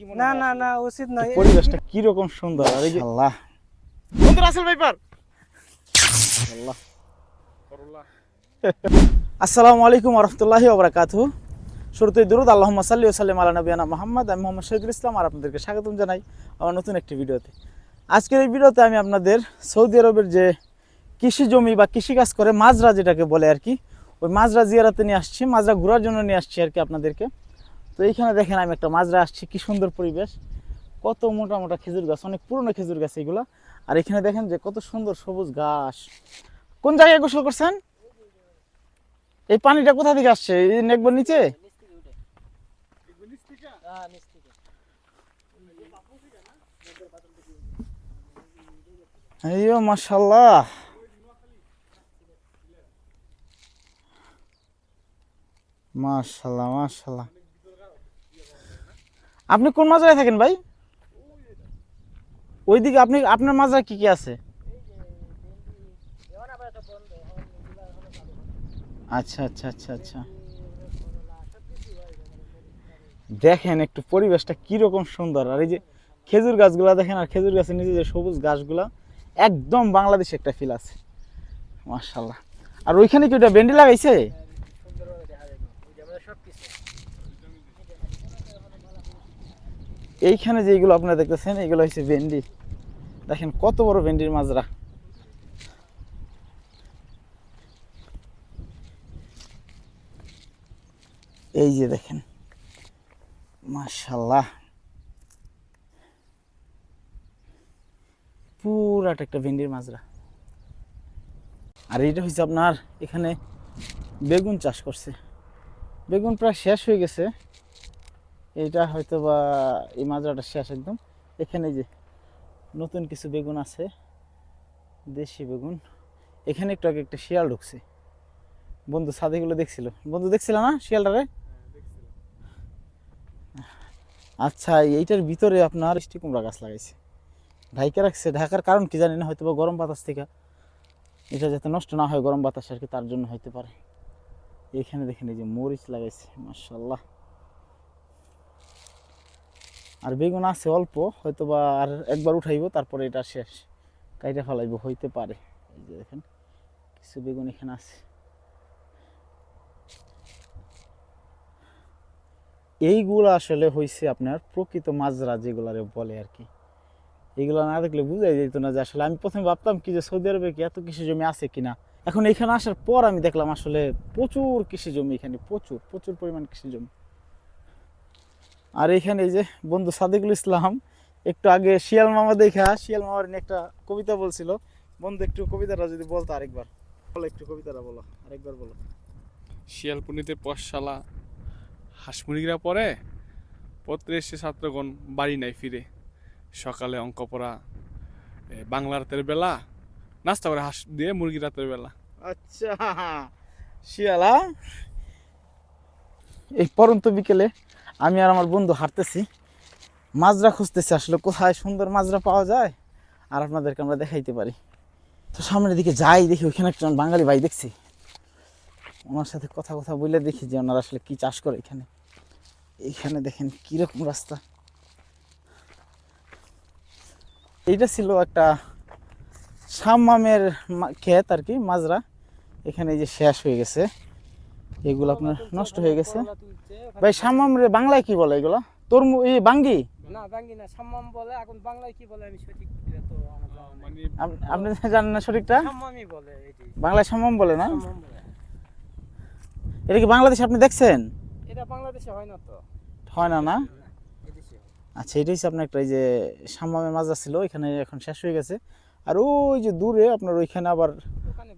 না না না উচিত নয়। পরিবেশটা কি রকম সুন্দর আর এই যে আল্লাহ। বন্ধু রাসেল ভাইপার আল্লাহ। আসসালামু আলাইকুম রহমতুল্লাহি ওবরাকাতু শুরুতেই দুরুদ আল্লাহ সাল্লি সাল্লাম আলা নবিয়ানা মোহাম্মদ। আমি মোহাম্মদ শহীদুল ইসলাম আর আপনাদেরকে স্বাগতম জানাই আমার নতুন একটি ভিডিওতে। আজকের এই ভিডিওতে আমি আপনাদের সৌদি আরবের যে কৃষি জমি বা কৃষিকাজ করে মাজরা যেটাকে বলে আর কি ওই মাজরা জিয়ারাতে নিয়ে আসছি মাজরা ঘোরার জন্য নিয়ে আসছি আর কি আপনাদেরকে। তো এইখানে দেখেন আমি একটা মাজরা আসছি কি সুন্দর পরিবেশ। কত মোটা মোটা খেজুর গাছ, অনেক পুরনো খেজুর গাছ এগুলো। আর এখানে দেখেন যে কত সুন্দর সবুজ ঘাস। কোন জায়গায় গোসল করছেন? এই পানিটা কোথা থেকে আসছে? এই নেকবর নিচে? আইয়ো মাশাল্লাহ মাশাল্লাহ মাশাল্লাহ আপনি কোন মাজারে থাকেন ভাই? ওইদিকে আপনি, আপনার মাজারে কি কি আছে? আচ্ছা আচ্ছা আচ্ছা আচ্ছা। দেখেন একটু পরিবেশটা কীরকম সুন্দর। আর এই যে খেজুর গাছগুলা দেখেন, আর খেজুর গাছের নিচে যে সবুজ গাছগুলা, একদম বাংলাদেশে একটা ফিল আছে। মার্শাল্লাহ আর ওইখানে কি ওটা ভেন্ডি লাগাইছে? এইখানে যেগুলো আপনারা দেখতেছেন, এগুলো হচ্ছে ভেন্ডি। দেখেন কত বড় ভেন্ডির মাজরা। এই যে দেখেন মাশাল্লাহ পুরাটা একটা ভেন্ডির মাজরা। আর এটা হচ্ছে আপনার এখানে বেগুন চাষ করছে। বেগুন প্রায় শেষ হয়ে গেছে। এইটা হয়তো বা এই মাজরাটা শেষ একদম। এখানে যে নতুন কিছু বেগুন আছে, দেশি বেগুন। এখানে একটু আগে একটা শিয়াল ঢুকছে। বন্ধু সাদেগুলো দেখছিল? বন্ধু দেখছিল না শিয়ালটারে? আচ্ছা এইটার ভিতরে আপনার মিষ্টি কুমড়া গাছ লাগাইছে। ঢাইকে রাখছে। ঢাকার কারণ কি জানি না হয়তো বা গরম বাতাস থেকে। এটা যাতে নষ্ট না হয় গরম বাতাস আর কি, তার জন্য হইতে পারে। এখানে দেখেন এই যে মরিচ লাগাইছে মার্শাল্লাহ আর বেগুন আছে অল্প হয়তো বা আর একবার উঠাইব, তারপরে এটা শেষ। কাইটা ফেলাইব, হইতে পারে। এই যে দেখেন, কিছু বেগুন এখানে আছে। এইগুলো আসলে হয়েছে আপনার প্রকৃত মাজরা, যেগুলারে বলে আর কি। এগুলো না দেখলে বুঝাই যেত না যে আসলে আমি প্রথমে ভাবতাম কি যে সৌদি আরবে কি এত কৃষি জমি আছে কিনা। এখন এখানে আসার পর আমি দেখলাম আসলে প্রচুর কৃষি জমি এখানে, প্রচুর প্রচুর পরিমাণ কৃষি জমি। আর এখানে এই যে বন্ধু সাদিকুল ইসলাম একটু আগে শিয়াল মামা দেখা শিয়াল মামার একটা কবিতা বলছিল। বন্ধু একটু কবিতাটা যদি বলতো আরেকবার। বলো একটু কবিতাটা বলো আরেকবার বলো। শিয়াল শিয়ালপুনিতে পশশালা হাঁস মুরগিরা পরে পত্রে এসে ছাত্রগণ বাড়ি নাই ফিরে। সকালে অঙ্ক পড়া বাংলা রাতের বেলা নাস্তা করে হাঁস দিয়ে মুরগি রাতের বেলা। আচ্ছা শিয়ালা এই পরন্ত বিকেলে আমি আর আমার বন্ধু হাঁটতেছি। মাজরা খুঁজতেছি আসলে কোথায় সুন্দর মাজরা পাওয়া যায়, আর আপনাদেরকে আমরা দেখাইতে পারি। তো সামনের দিকে যাই দেখি, ওইখানে একজন বাঙালি ভাই দেখছি। ওনার সাথে কথা কথা বলে দেখি যে ওনারা আসলে কী চাষ করে এখানে। এইখানে দেখেন কীরকম রাস্তা। এইটা ছিল একটা সাম্মামের মা- ক্ষেত আর কি, মাজরা। এখানে যে শেষ হয়ে গেছে। এগুলো আপনার নষ্ট হয়ে গেছে। ভাই সাম্মাম রে বাংলায় কি বলে এগুলো? তরমু এই বাঙ্গি? না বাঙ্গি না সাম্মাম বলে এখন বাংলায় কি বলে আমি সঠিক এটা তো আমার জানা নেই। মানে আপ- আপনি জানেন না সঠিকটা? সাম্মামই বলে বাংলায় সাম্মাম বলে না? এটা কি বাংলাদেশে আপনি দেখছেন? এটা বাংলাদেশে হয় না তো। হয় না না? আচ্ছা এটা হচ্ছে আপনার একটা এই যে মাজরা ছিল ওইখানে এখন শেষ হয়ে গেছে। আর ওই যে দূরে আপনার ওইখানে আবার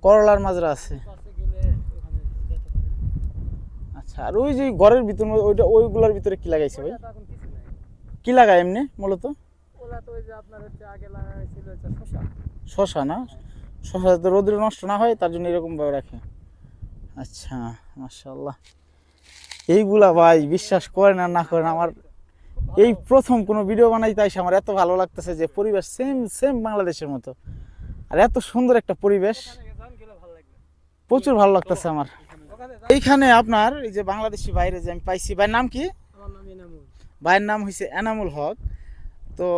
করলার মাজরা আছে কাছে গেলে ওখানে যেতে পারি আচ্ছা আর ওই যে ঘরের ভিতর ওইটা ওইগুলোর ভিতরে কি লাগাইছে ভাই? কি লাগায় এমনি মূলত? ওই যে আপনার হচ্ছে আগে লাগাইছিল শসা শশা। না? শশা যাতে রোদ্রে নষ্ট না হয় তার জন্য এরকম ভাবে রাখে। আচ্ছা মাশাল্লাহ এইগুলা ভাই বিশ্বাস করেন আর না করেন আমার এই প্রথম কোনো ভিডিও বানাই তাই আমার এত ভালো লাগতেছে যে পরিবেশ সেম সেম বাংলাদেশের মতো। আর এত সুন্দর একটা পরিবেশ। প্রচুর ভালো লাগতেছে আমার। এইখানে আপনার এই যে বাংলাদেশি বাইরে যে আমি পাইছি ভাই নাম কি? ভাইয়ের নাম হয়েছে এনামুল হক। তো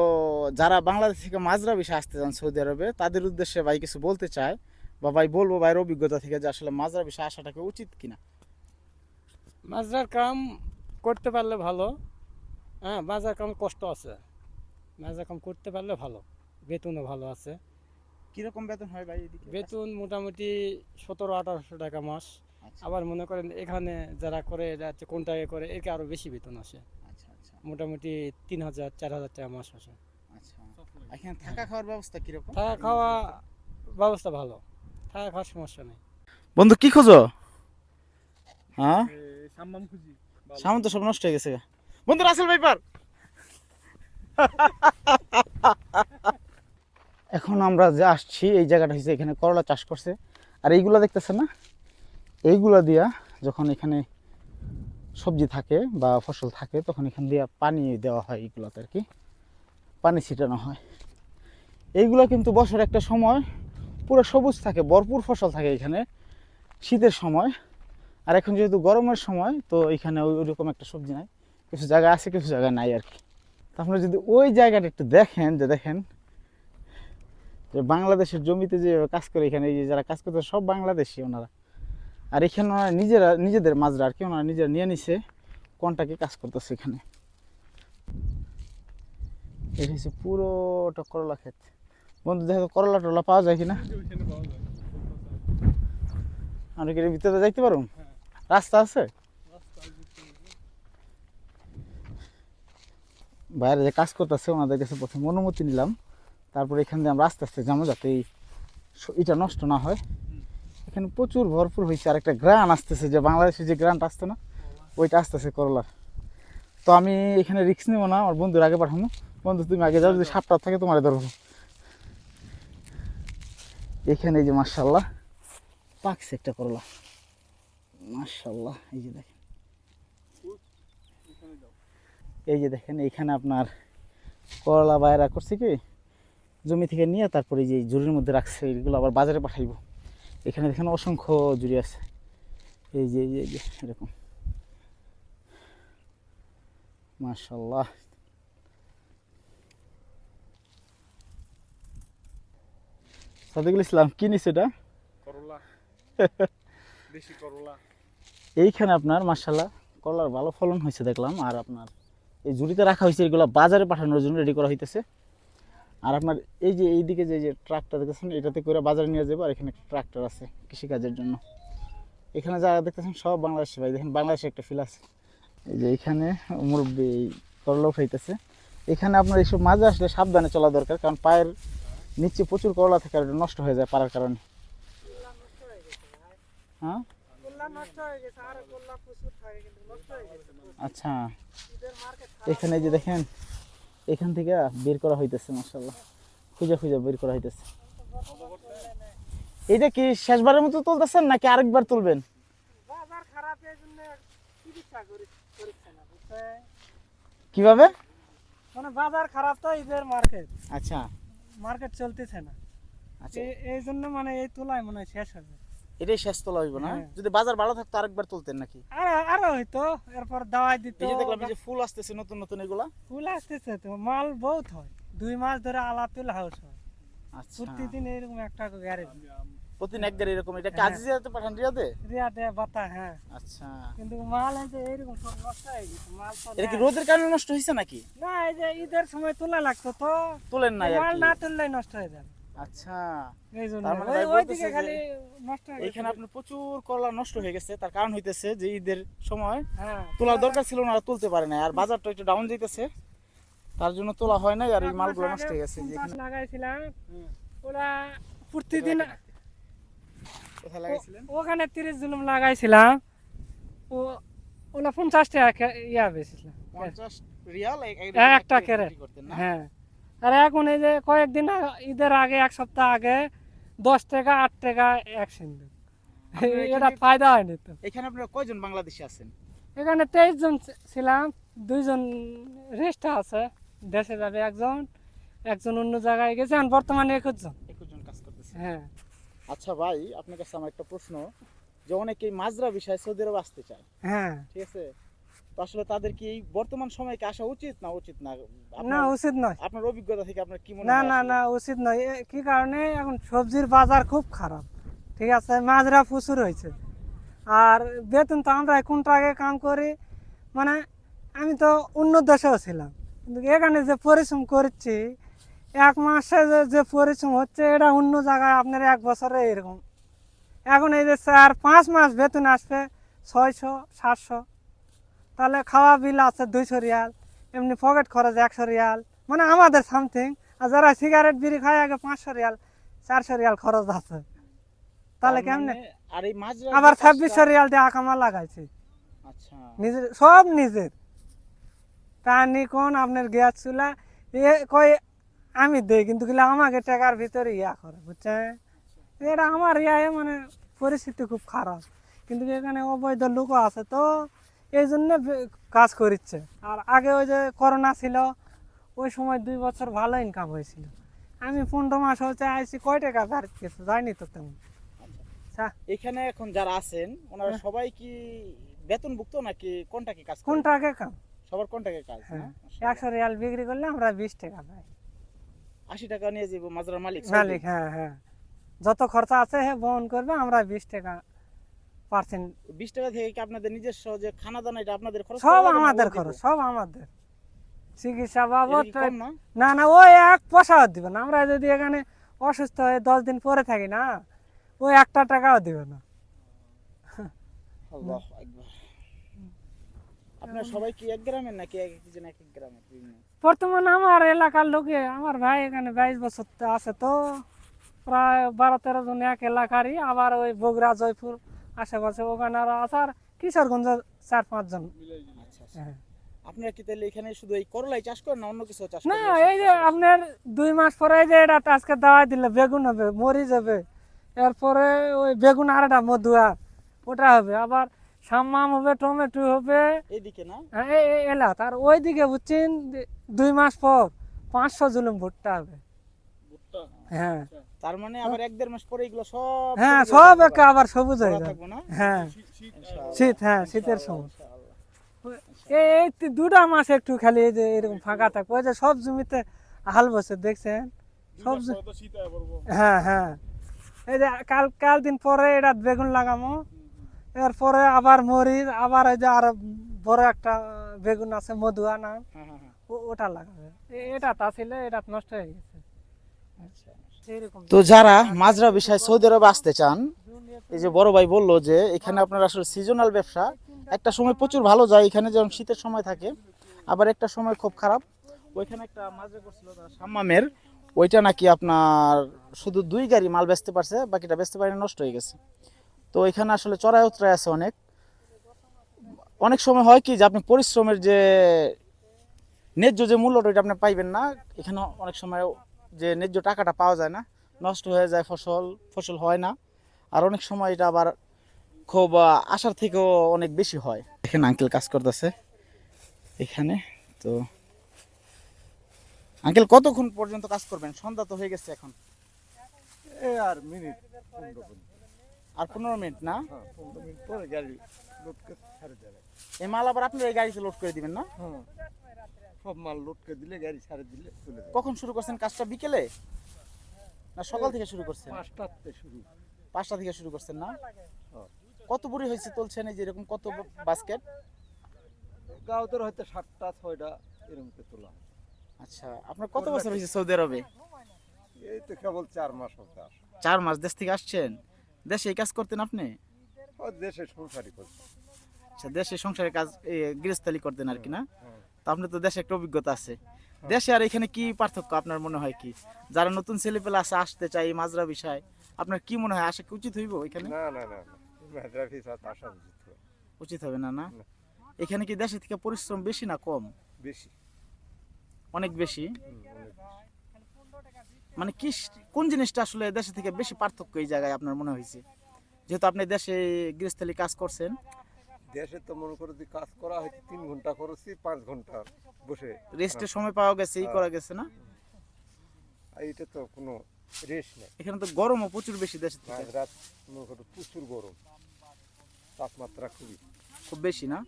যারা বাংলাদেশ থেকে মাজরা বিষয়ে আসতে চান সৌদি আরবে তাদের উদ্দেশ্যে ভাই কিছু বলতে চায় বা ভাই বলব ভাইয়ের অভিজ্ঞতা থেকে যে আসলে মাজরা বিষয়ে আসাটাকে উচিত কিনা? মাজরার কাম করতে পারলে ভালো। হ্যাঁ মাজার কাম কষ্ট আছে। মাজার কাম করতে পারলে ভালো। বেতনও ভালো আছে। কীরকম বেতন হয় ভাই বেতন মোটামুটি সতেরো আঠারোশো টাকা মাস। আবার মনে করেন এখানে যারা করে যাচ্ছে কোনটাকে করে একে আরও বেশি বেতন আসে। আচ্ছা আচ্ছা। মোটামুটি তিন হাজার চার হাজার টাকা মাস আসে। আচ্ছা। এখানে থাকা খাওয়ার ব্যবস্থা কীরকম? থাকা খাওয়া ব্যবস্থা ভালো। থাকা খাওয়ার সমস্যা নেই। বন্ধু কি খোঁজো? হ্যাঁ? সাম্মাম খুঁজি। সামন তো সব নষ্ট হয়ে গেছে বন্ধু রাসেল ভাইপার এখন আমরা যে আসছি এই জায়গাটা হয়েছে এখানে করলা চাষ করছে। আর এইগুলো দেখতেছেন না? এইগুলা দিয়া যখন এখানে সবজি থাকে বা ফসল থাকে, তখন এখান দিয়ে পানি দেওয়া হয় এইগুলোতে আর কি পানি ছিটানো হয়। এইগুলো কিন্তু বছর একটা সময় পুরো সবুজ থাকে, ভরপুর ফসল থাকে এখানে শীতের সময়। আর এখন যেহেতু গরমের সময়, তো এখানে ওই ওইরকম একটা সবজি নাই। কিছু জায়গা আছে, কিছু জায়গা নাই আর কি আপনারা যদি ওই জায়গাটা একটু দেখেন, যে দেখেন, যে বাংলাদেশের জমিতে যে কাজ করে এখানে, এই যে যারা কাজ করতে সব বাংলাদেশি ওনারা। আর এখানে ওনারা নিজেরা নিজেদের মাজরা আর কি ওনারা নিজেরা নিয়ে নিছে কোনটাকে কাজ করতেছে এখানে। এটা হচ্ছে পুরোটা করলা ক্ষেত। বন্ধু দেখো করলা টরলা পাওয়া যায় কিনা? আমরা কি ভিতরে যাইতে পারুন রাস্তা আছে? বাইরে যে কাজ করতেছে ওনাদের কাছে প্রথমে অনুমতি নিলাম। তারপর এখান দিয়ে আমরা আস্তে আস্তে যাব যাতে এই এটা নষ্ট না হয়। এখানে প্রচুর ভরপুর হয়েছে আর একটা গ্রান আসতেছে যে বাংলাদেশে যে গ্রানটা আসতো না ওইটা আসতেছে করলার। তো আমি এখানে রিক্স নেব না আমার বন্ধুর আগে পাঠাবো বন্ধু তুমি আগে যাও যদি সাপটা থাকে তোমার ধরবো। এখানে এই যে মার্শাল্লাহ পাকছে একটা করলা। মার্শাল্লাহ এই যে দেখেন। এই যে দেখেন এইখানে আপনার করলা বাইরা করছে কি? জমি থেকে নিয়ে তারপরে এই যে জুড়ির মধ্যে রাখছে এইগুলো আবার বাজারে পাঠাইবো। এখানে দেখেন অসংখ্য জুড়ি আছে। এই যে এই যে এরকম। মার্শাল্লাহ সাদিকুল ইসলাম কি নিছে এটা? করলা। দেশি করলা। এইখানে আপনার মার্শাল্লাহ কলার ভালো ফলন হয়েছে দেখলাম। আর আপনার এই জুড়িতে রাখা হয়েছে এগুলো বাজারে পাঠানোর জন্য রেডি করা হইতেছে। আর আপনার এই যে এইদিকে যে যে ট্রাকটা দেখতেছেন, এটাতে করে বাজারে নিয়ে যাব, আর এখানে একটা ট্রাক্টর আছে কৃষিকাজের জন্য। এখানে যারা দেখতেছেন, সব বাংলাদেশি ভাই। দেখেন, বাংলাদেশে একটা ফিল আছে। এই যে এখানে মুরব্বী এই করলা উঠাইতেছে এখানে আপনার এইসব মাঝে আসলে সাবধানে চলা দরকার, কারণ পায়ের নিচে প্রচুর করলা থাকে আর এটা নষ্ট হয়ে যায় পারার কারণে। হ্যাঁ? আচ্ছা। এখানে যে দেখেন এখান থেকে বের করা হইতেছে মাসাল্লাহ খুঁজে খুঁজে বের করা হইতেছে। এইটা কি শেষবারের মতো তুলতেছেন নাকি আরেকবার তুলবেন? কীভাবে? মানে বাজার খারাপ তো ঈদের মার্কেট আচ্ছা। মার্কেট চলতেছে না। আচ্ছা। এই জন্য মানে এই তোলায় মনে হয় শেষ হবে। এটাই শেষ তোলা হইব না? হ্যাঁ। যদি বাজার ভালো থাকতো আরেকবার তুলতেন নাকি? আর আরও হয়তো এরপর দাওয়াই দিত। এই যে দেখলাম যে ফুল আসতেছে নতুন নতুন এগুলা। ফুল আসতেছে তো মাল বহুত হয়। দুই মাস ধরে আলাতুল হাউস হয়। আচ্ছা। প্রতিদিন এরকম একটা গ্যারেজ প্রতিদিন এক গাড়ি এরকম এটা হ্যাঁ। কাজে যেতে পাঠান? রিয়াদে? রিয়াতে বাতা হ্যাঁ। আচ্ছা। কিন্তু মাল এই যে এরকম সব নষ্ট হয়ে গেছে মাল তো এটা কি রোদের কারণে নষ্ট হয়েছে নাকি? না এই যে ঈদের সময় তোলা লাগতো তো। তোলেন আর মাল না তুললে নষ্ট হয়ে যাবে। আচ্ছা। মানে হয়ে গেছে। এখানে আপনার প্রচুর করলা নষ্ট হয়ে গেছে। তার কারণ হইতেছে যে ঈদের সময় তোলার দরকার ছিল না তুলতে পারে না আর বাজারটা একটু ডাউন যাইতেছে। তার জন্য তোলা হয় নাই আর এই মালগুলো নষ্ট হয়ে গেছে। লাগাইছিলাম। ওরা প্রতিদিন কোথায় লাগাইছিলেন? ওখানে তিরিশ জুলুম লাগাইছিলাম। ও ওরা পঞ্চাশ টাকা ইয়া বেশিছিলাম পঞ্চাশ রিয়াল হ্যাঁ, একটা ক্যারেট। হ্যাঁ। আর এখন এই যে কয়েকদিন ঈদের আগে এক সপ্তাহ আগে দশ টাকা আট টাকা এক সিন্ধু এটা ফায়দা হয়নি তো। এখানে আপনারা কয়জন বাংলাদেশি আছেন? এখানে তেইশ জন ছিলাম দুইজন রেস্ট আছে। দেশে যাবে একজন একজন অন্য জায়গায় গেছে আর বর্তমানে একুশ জন একুশ জন কাজ করতেছে। হ্যাঁ। আচ্ছা ভাই আপনার কাছে আমার একটা প্রশ্ন যে অনেকেই মাজরা বিষয়ে সৌদি আরব আসতে চায়। হ্যাঁ। ঠিক আছে? তো আসলে তাদের কি এই বর্তমান সময়কে আসা উচিত না উচিত না? না উচিত নয়। আপনার অভিজ্ঞতা থেকে আপনার কি মনে না না না উচিত নয়। কি কারণে? এখন সবজির বাজার খুব খারাপ। ঠিক আছে মাজরা প্রচুর হয়েছে। আর বেতন তো আমরা আগে কাম করি মানে আমি তো অন্য দেশেও ছিলাম। কিন্তু এখানে যে পরিশ্রম করছি এক মাসে যে যে পরিশ্রম হচ্ছে এটা অন্য জায়গায় আপনার এক বছরে এরকম। এখন এই যে চার পাঁচ মাস বেতন আসবে ছয়শো সাতশো। তাহলে খাওয়া বিল আছে দুইশো রিয়াল এমনি পকেট খরচ একশো রিয়াল মানে আমাদের সামথিং আর যারা সিগারেট বিড়ি খায় আগে পাঁচশো রিয়াল চারশো রিয়াল খরচ আছে। তাহলে কেমনে? মানে আর এই মাজরা আবার ছাব্বিশশো রিয়াল দিয়ে আকামা লাগাইছে। আচ্ছা। নিজের সব নিজের। পানি কোন আপনার গ্যাস চুলা? এ কই আমি দেই কিন্তু গেলে আমাকে টাকার ভিতরে ইয়া করে বুঝছেন? এটা আমার ইয়া মানে পরিস্থিতি খুব খারাপ। কিন্তু এখানে অবৈধ লোক আছে তো। এই জন্য কাজ করিচ্ছে। আর আগে ওই যে করোনা ছিল ওই সময় দুই বছর ভালো ইনকাম হয়েছিল। আমি পনেরো মাস হচ্ছে আইসি কয় টাকা বাড়ি গেছে যাইনি তো তেমন। আচ্ছা। এখানে এখন যারা আছেন ওনারা হ্যাঁ। সবাই কি বেতনভুক্ত নাকি কোনটাকে কাজ করে? কোনটা আগে কাম? সবার কোনটাকে কাজ হ্যাঁ। একশো রিয়াল বিক্রি করলে আমরা বিশ টাকা পাই। আশি টাকা নিয়ে যাব মাজরার মালিক মালিক হ্যাঁ হ্যাঁ। যত খরচা আছে হ্যাঁ বহন করবে আমরা বিশ টাকা পার্সেন্ট বিশ টাকা থেকে কি আপনাদের নিজস্ব যে খানা দানা এটা আপনাদের খরচ সব? আমাদের খরচ সব আমাদের। চিকিৎসা বাবদ না? না ওই এক পয়সাও দিবে না। আমরা যদি এখানে অসুস্থ হয়ে দশ দিন পরে থাকি না ওই একটা টাকাও দিবে না। আপনারা সবাই কি এক গ্রামের নাকি এক একজন এক এক গ্রামের? বর্তমানে আমার এলাকার লোকে আমার ভাই এখানে বাইশ বছর তো আছে তো প্রায় বারো তেরো জন এক এলাকারই। আবার ওই বগুড়া জয়পুর আশেপাশে ওখানে আরও আছে আর কিশোরগঞ্জ চার পাঁচজন আচ্ছা আচ্ছা। হ্যাঁ। আপনারা কি তাহলে এখানে শুধু এই করলাই চাষ করেন না অন্য কিছু চাষ না এই যে আপনার দুই মাস পরে যে এটা আজকে দাওয়াই দিলে বেগুন হবে মরি যাবে এরপরে ওই বেগুন আর একটা মধুয়া ওটা হবে। আবার সাম্মাম হবে টমেটো হবে এইদিকে না? হ্যাঁ, এলা তার ওইদিকে বুঝছেন দুই মাস পর পাঁচশো জুলুম ভুট্টা হবে। হ্যাঁ। তার মানে আবার এক দেড় মাস পরে এগুলো সব হ্যাঁ সব একে আবার সবুজ হয়ে যাবে। হ্যাঁ। শীত হ্যাঁ শীতের সময়। এই দুটা মাস একটু খালি এই যে এরকম ফাঁকা থাকবে। ওই যে সব জমিতে হাল বসে দেখছেন? সব হ্যাঁ হ্যাঁ। এই যে কাল কাল দিন পরে এটা বেগুন লাগামো। এরপরে আবার মরিচ আবার এই যে আর বড় একটা বেগুন আছে মধুয়া না হ্যাঁ হ্যাঁ হ্যাঁ। ও- ওটা লাগাবে। এটা তা ছিল এটা নষ্ট হয়ে গেছে। আচ্ছা। তো যারা মাজরা বিষয় সৌদি আরবে আসতে চান, এই যে বড় ভাই বলল যে এখানে আপনার আসলে সিজনাল ব্যবসা। একটা সময় প্রচুর ভালো যায়, এখানে যেমন শীতের সময় থাকে, আবার একটা সময় খুব খারাপ। ওইখানে একটা মাজরা করছিল সাম্মামের, ওইটা নাকি আপনার শুধু দুই গাড়ি মাল বেচতে পারছে, বাকিটা বেচতে পারেনি নষ্ট হয়ে গেছে। তো এখানে আসলে চড়াই উতরাই আছে অনেক। অনেক সময় হয় কি যে আপনি পরিশ্রমের যে ন্যায্য যে মূল্যটা ওইটা আপনি পাইবেন না, এখানে অনেক সময় যে ন্যায্য টাকাটা পাওয়া যায় না নষ্ট হয়ে যায় ফসল ফসল হয় না। আর অনেক সময় এটা আবার খুব আশার থেকেও অনেক বেশি হয়। এখানে আঙ্কেল কাজ করতেছে। এখানে তো আঙ্কেল কতক্ষণ পর্যন্ত কাজ করবেন? সন্ধ্যা তো হয়ে গেছে এখন। আর মিনিট পনেরো মিনিট আর পনেরো মিনিট না? হ্যাঁ এই মাল আবার আপনি এই গাড়িতে লোড করে দিবেন না? হ্যাঁ। সব মাল লোড করে দিলে গাড়ি ছাড়ে দিলে চলে কখন শুরু করছেন কাজটা বিকেলে? না সকাল থেকে শুরু করছেন? পাঁচটাতে শুরু। পাঁচটা থেকে শুরু করছেন না। কত বুড়ি হয়েছে তুলছেন এই যে এরকম কত বাস্কেট গাঁওদের হয়তো সাতটা ছয়টা এরকম করে তোলা আচ্ছা আপনার কত বছর হয়েছে সৌদি আরবে? এই তো কেবল চার মাস হতে চার মাস দেশ থেকে আসছেন? দেশে এই কাজ করতেন আপনি? দেশে সংসারই করছে আচ্ছা দেশে সংসারের কাজ গৃহস্থালি করতেন আর কি না? হ্যাঁ। আপনি তো দেশে একটা অভিজ্ঞতা আছে। দেশে আর এখানে কি পার্থক্য আপনার মনে হয় কি? যারা নতুন ছেলেপেলে আছে আসতে চাই মাজরা বিষয় আপনার কি মনে হয় আসা কি উচিত হইব এখানে? না না না মেহদ্রাফি সাথ আসা উচিত উচিত হবে না না। এখানে কি দেশে থেকে পরিশ্রম বেশি না কম? বেশি। অনেক বেশি? অনেক বেশি। মানে কি কোন জিনিসটা আসলে দেশে থেকে বেশি পার্থক্য এই জায়গায় আপনার মনে হয়েছে? যেহেতু আপনি দেশে গৃহস্থলী কাজ করছেন দেশে তো মনে করো যে কাজ করা হয়তো তিন ঘণ্টা করেছি পাঁচ ঘণ্টা বসে রেস্টের সময় পাওয়া গেছে এই করা গেছে না? আর এটা তো কোনো রেস্ট নেই। এখানে তো গরমও প্রচুর বেশি দেশে রাত মনে করো প্রচুর গরম। তাপমাত্রা খুবই। খুব বেশি না?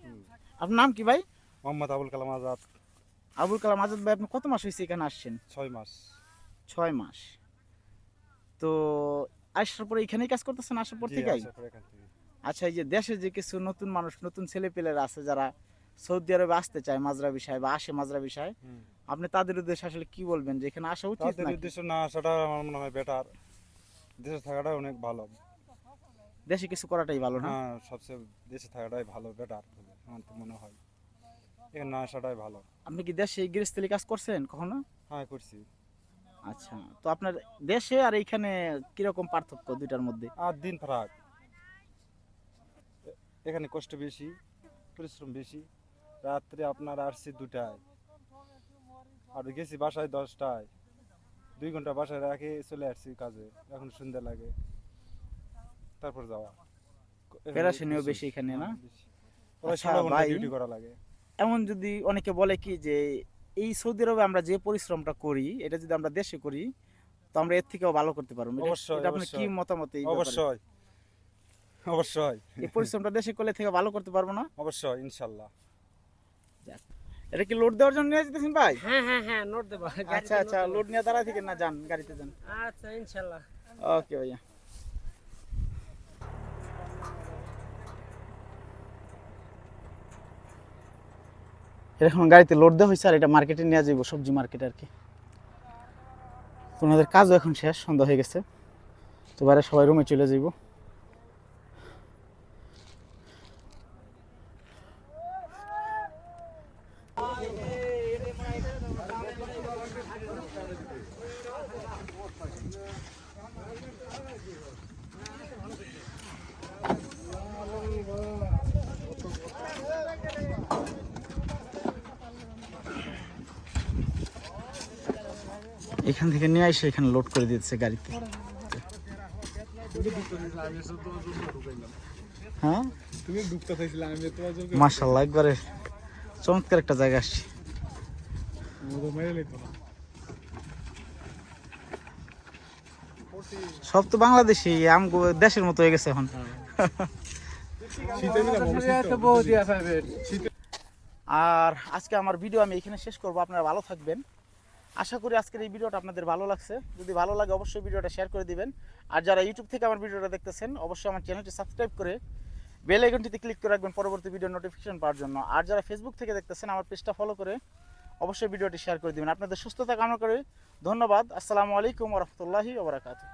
আপনার নাম কি ভাই? মোহাম্মদ আবুল কালাম আজাদ। আবুল কালাম আজাদ ভাই আপনি কত মাস হয়েছে এখানে আসছেন? ছয় মাস। ছয় মাস। তো আসার পরে এখানেই কাজ করতেছেন আসার পর থেকেই? আচ্ছা এই যে দেশে যে কিছু নতুন মানুষ নতুন ছেলে পেলেরা আছে যারা সৌদি আরবে আসতে চায় মাজরা বিষয় বা আসে মাজরা বিষয় আপনি তাদের উদ্দেশ্যে আসলে কি বলবেন যে এখানে আসা উচিত তাদের? উদ্দেশ্য না আসাটা আমার মনে হয় বেটার দেশে থাকাটা অনেক ভালো। দেশে কিছু করাটাই ভালো না? হ্যাঁ সবচেয়ে দেশে থাকাটাই ভালো বেটার আমার তো মনে হয়। এখানে না আসাটাই ভালো। আপনি কি দেশে গৃহস্থলী কাজ করছেন কখনো? হ্যাঁ করছি। আচ্ছা তো আপনার দেশে আর এইখানে কীরকম পার্থক্য দুইটার মধ্যে? আর দিন ফারাক এখানে কষ্ট বেশি পরিশ্রম বেশি। রাত্রে আপনার আসছি দুটায়। আর গেছি বাসায় দশটায়। দুই ঘণ্টা বাসায় রাখে চলে আসছি কাজে এখন সন্ধ্যা লাগে। তারপর যাওয়া। বেশি এখানে না? হ্যাঁ, আচ্ছা। ডিউটি করা লাগে। এমন যদি অনেকে বলে কি যে এই সৌদি আরবে আমরা যে পরিশ্রমটা করি এটা যদি আমরা দেশে করি তো আমরা এর থেকেও ভালো করতে পারব। অবশ্যই, কি মতামত অবশ্যই। অবশ্যই। এই পরিশ্রমটা দেশে করলে থেকে ভালো করতে পারব না? অবশ্যই ইনশাল্লাহ। এটা কি লোড দেওয়ার জন্য নিয়ে যেতেছেন ভাই? হ্যাঁ হ্যাঁ হ্যাঁ নোট দেবো। আচ্ছা আচ্ছা লোড নিয়ে দাঁড়ায় থেকে না যান গাড়িতে যান। আচ্ছা ইনশাল্লাহ। ওকে ভাইয়া। এখন গাড়িতে লোড দেওয়া হয়েছে আর এটা মার্কেটে নিয়ে যাব সবজি মার্কেট আর কি। তো ওনাদের কাজও এখন শেষ সন্ধ্যা হয়ে গেছে। তো বাইরে সবাই রুমে চলে যাইব। এখান থেকে নিয়ে এসে এখানে লোড করে দিচ্ছে গাড়িতে। হ্যাঁ? একবারে চমৎকার একটা জায়গা আসছি। সব তো বাংলাদেশি, আম দেশের মতো হয়ে গেছে এখন। আর আজকে আমার ভিডিও আমি এখানে শেষ করব, আপনারা ভালো থাকবেন। আশা করি আজকের এই ভিডিওটা আপনাদের ভালো লাগছে। যদি ভালো লাগে, অবশ্যই ভিডিওটা শেয়ার করে দিবেন। আর যারা ইউটিউব থেকে আমার ভিডিওটা দেখতেছেন, অবশ্যই আমার চ্যানেলটি সাবস্ক্রাইব করে বেল আইকনটিতে ক্লিক করে রাখবেন পরবর্তী ভিডিও নোটিফিকেশন পাওয়ার জন্য। আর যারা ফেসবুক থেকে দেখতেছেন, আমার পেজটা ফলো করে অবশ্যই ভিডিওটি শেয়ার করে দিবেন। আপনাদের সুস্থতা কামনা করে ধন্যবাদ। আসসালামু আলাইকুম রহমতুল্লাহি ওবরাকাতু